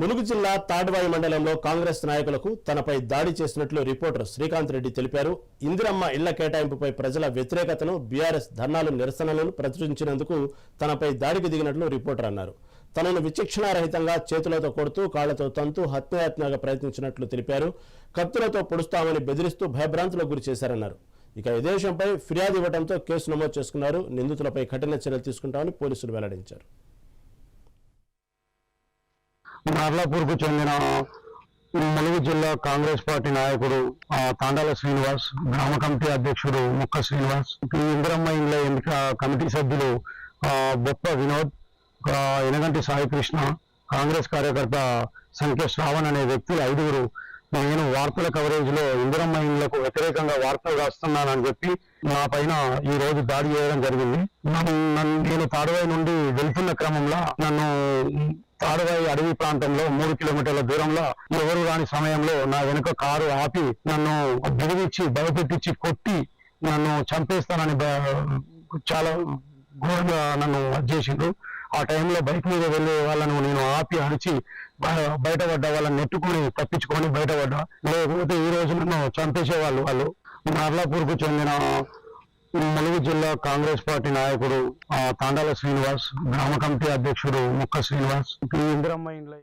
ములుగు జిల్లా తాడ్వాయి మండలంలో కాంగ్రెస్ నాయకులకు తనపై దాడి చేసినట్లు రిపోర్టర్ శ్రీకాంత్ రెడ్డి తెలిపారు. ఇందిరమ్మ ఇళ్ళ కేటాయింపుపై ప్రజల వ్యతిరేకతను బీఆర్ఎస్ ధర్నాలు నిరసనలను ప్రచురించినందుకు తనపై దాడికి దిగినట్లు రిపోర్టర్ అన్నారు. తనను విచక్షణారహితంగా చేతులతో కొడుతూ కాళ్ళతో తంతు హత్యాయత్నంగా ప్రయత్నించినట్లు తెలిపారు. కత్తులతో పొడుస్తామని బెదిరిస్తూ భయభ్రాంతులకు గురి చేశారన్నారు. ఇక ఇదే విషయంపై ఫిర్యాదు ఇవ్వడంతో కేసు నమోదు చేసుకున్నారు. నిందితులపై కఠిన చర్యలు తీసుకుంటామని పోలీసులు వెల్లడించారు. నర్లాపూర్కు చెందిన ములుగు జిల్లా కాంగ్రెస్ పార్టీ నాయకుడు తాండాల శ్రీనివాస్ గ్రామ కమిటీ అధ్యక్షుడు ముక్క శ్రీనివాస్ ఇందిరమ్మ ఇండ్ల ఎన్నిక కమిటీ సభ్యులు బొప్ప వినోద్ ఎనగంటి సాయికృష్ణ కాంగ్రెస్ కార్యకర్త సంఖ్య శ్రావణ్ అనే వ్యక్తులు ఐదుగురు. నేను వార్తల కవరేజ్లో ఇందిరమ్మ ఇండ్లకు వ్యతిరేకంగా వార్తలు రాస్తున్నానని చెప్పి నా పైన ఈ రోజు దాడి చేయడం జరిగింది. నేను తాడువై నుండి వెళ్తున్న క్రమంలో నన్ను తాడువాయి అడవి ప్రాంతంలో మూడు కిలోమీటర్ల దూరంలో ఎవరు రాని సమయంలో నా వెనుక కారు ఆపి నన్ను బిడిగిచ్చి భయపెట్టించి కొట్టి నన్ను చంపేస్తానని చాలా ఘోరంగా నన్ను చేసిండ్రు. ఆ టైంలో బైక్ మీద వెళ్ళే వాళ్ళను నేను ఆపి అరిచి బ- బయటపడ్డ వాళ్ళని నెట్టుకొని తప్పించుకొని బయటపడ్డా. లేకపోతే ఈ రోజు నన్ను చంపేసేవాళ్ళు వాళ్ళు. నార్లాపూర్కు చెందిన ములుగు జిల్లా కాంగ్రెస్ పార్టీ నాయకుడు ఆ, తాండాల శ్రీనివాస్ గ్రామ కమిటీ అధ్యక్షుడు ముక్క శ్రీనివాస్. ఈ ఇందిరమ్మ ఇండ్ల